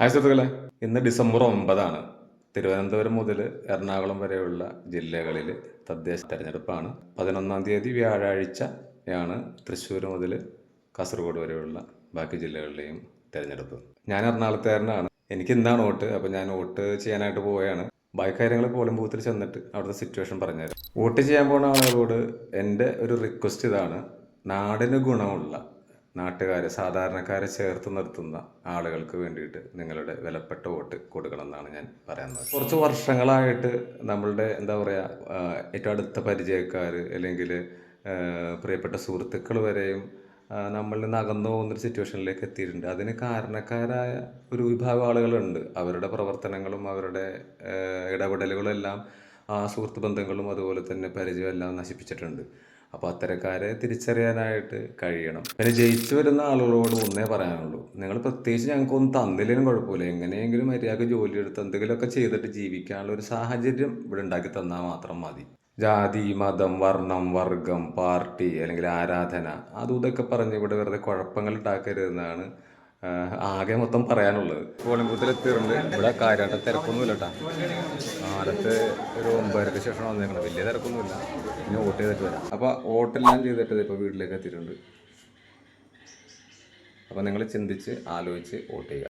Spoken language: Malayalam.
ഹായ് സുഹൃത്തുക്കളെ. ഇന്ന് ഡിസംബർ ഒമ്പതാണ്. തിരുവനന്തപുരം മുതൽ എറണാകുളം വരെയുള്ള ജില്ലകളിൽ തദ്ദേശ തെരഞ്ഞെടുപ്പാണ്. പതിനൊന്നാം തീയതി വ്യാഴാഴ്ചയാണ് തൃശ്ശൂർ മുതൽ കാസർഗോഡ് വരെയുള്ള ബാക്കി ജില്ലകളിലെയും തെരഞ്ഞെടുപ്പ്. ഞാൻ എറണാകുളത്തുകാരനാണ്. എനിക്ക് ഇന്നാണ് വോട്ട്. അപ്പോൾ ഞാൻ വോട്ട് ചെയ്യാനായിട്ട് പോവുകയാണ്. ബാക്കി കാര്യങ്ങൾ പോളിംഗ് ബൂത്തിൽ ചെന്നിട്ട് അവിടുത്തെ സിറ്റുവേഷൻ പറഞ്ഞുതരാം. വോട്ട് ചെയ്യാൻ പോകുന്ന ആളുകളോട് എന്റെ ഒരു റിക്വസ്റ്റ് ഇതാണ്. നാടിന് ഗുണമുള്ള നാട്ടുകാരെ സാധാരണക്കാരെ ചേർത്ത് നിർത്തുന്ന ആളുകൾക്ക് വേണ്ടിയിട്ട് നിങ്ങളുടെ വിലപ്പെട്ട വോട്ട് കൊടുക്കണം എന്നാണ് ഞാൻ പറയുന്നത്. കുറച്ച് വർഷങ്ങളായിട്ട് നമ്മളുടെ എന്താ പറയുക ഏറ്റവും അടുത്ത പരിചയക്കാർ അല്ലെങ്കിൽ പ്രിയപ്പെട്ട സുഹൃത്തുക്കൾ വരെയും നമ്മളിൽ നിന്ന് അകന്നു പോകുന്നൊരു സിറ്റുവേഷനിലേക്ക് എത്തിയിട്ടുണ്ട്. അതിന് കാരണക്കാരായ ഒരു വിഭാഗം ആളുകളുണ്ട്. അവരുടെ പ്രവർത്തനങ്ങളും അവരുടെ ഇടപെടലുകളെല്ലാം ആ സുഹൃത്ത് ബന്ധങ്ങളും അതുപോലെ തന്നെ പരിചയമെല്ലാം നശിപ്പിച്ചിട്ടുണ്ട്. അപ്പോൾ അത്തരക്കാരെ തിരിച്ചറിയാനായിട്ട് കഴിയണം. പിന്നെ ജയിച്ചു വരുന്ന ആളുകളോട് ഒന്നേ പറയാനുള്ളൂ. നിങ്ങൾ പ്രത്യേകിച്ച് ഞങ്ങൾക്കൊന്നും തന്നില്ലെങ്കിലും കുഴപ്പമില്ല. എങ്ങനെയെങ്കിലും മര്യാദയ്ക്ക് ജോലി എടുത്ത് എന്തെങ്കിലുമൊക്കെ ചെയ്തിട്ട് ജീവിക്കാനുള്ള ഒരു സാഹചര്യം ഇവിടെ ഉണ്ടാക്കി തന്നാൽ മാത്രം മതി. ജാതി മതം വർണം വർഗം പാർട്ടി അല്ലെങ്കിൽ ആരാധന അതും ഇതൊക്കെ പറഞ്ഞ് ഇവിടെ വെറുതെ കുഴപ്പങ്ങൾ ഉണ്ടാക്കരുതെന്നാണ് ആകെ മൊത്തം പറയാനുള്ളത്. പോളിംഗ് ഇവിടെ കാര്യമായിട്ട് തിരക്കൊന്നുമില്ല കേട്ടോ. കാലത്ത് ഒരു ഒമ്പതരക്ക് ശേഷം വന്നേക്കണം വലിയ തിരക്കൊന്നുമില്ല. ഇനി വോട്ട് ചെയ്തിട്ട് വരാം. അപ്പോൾ വോട്ടെല്ലാം ചെയ്തിട്ട് ഇപ്പോൾ വീട്ടിലേക്ക് എത്തിയിട്ടുണ്ട്. അപ്പോൾ നിങ്ങൾ ചിന്തിച്ച് ആലോചിച്ച് വോട്ട് ചെയ്യുക.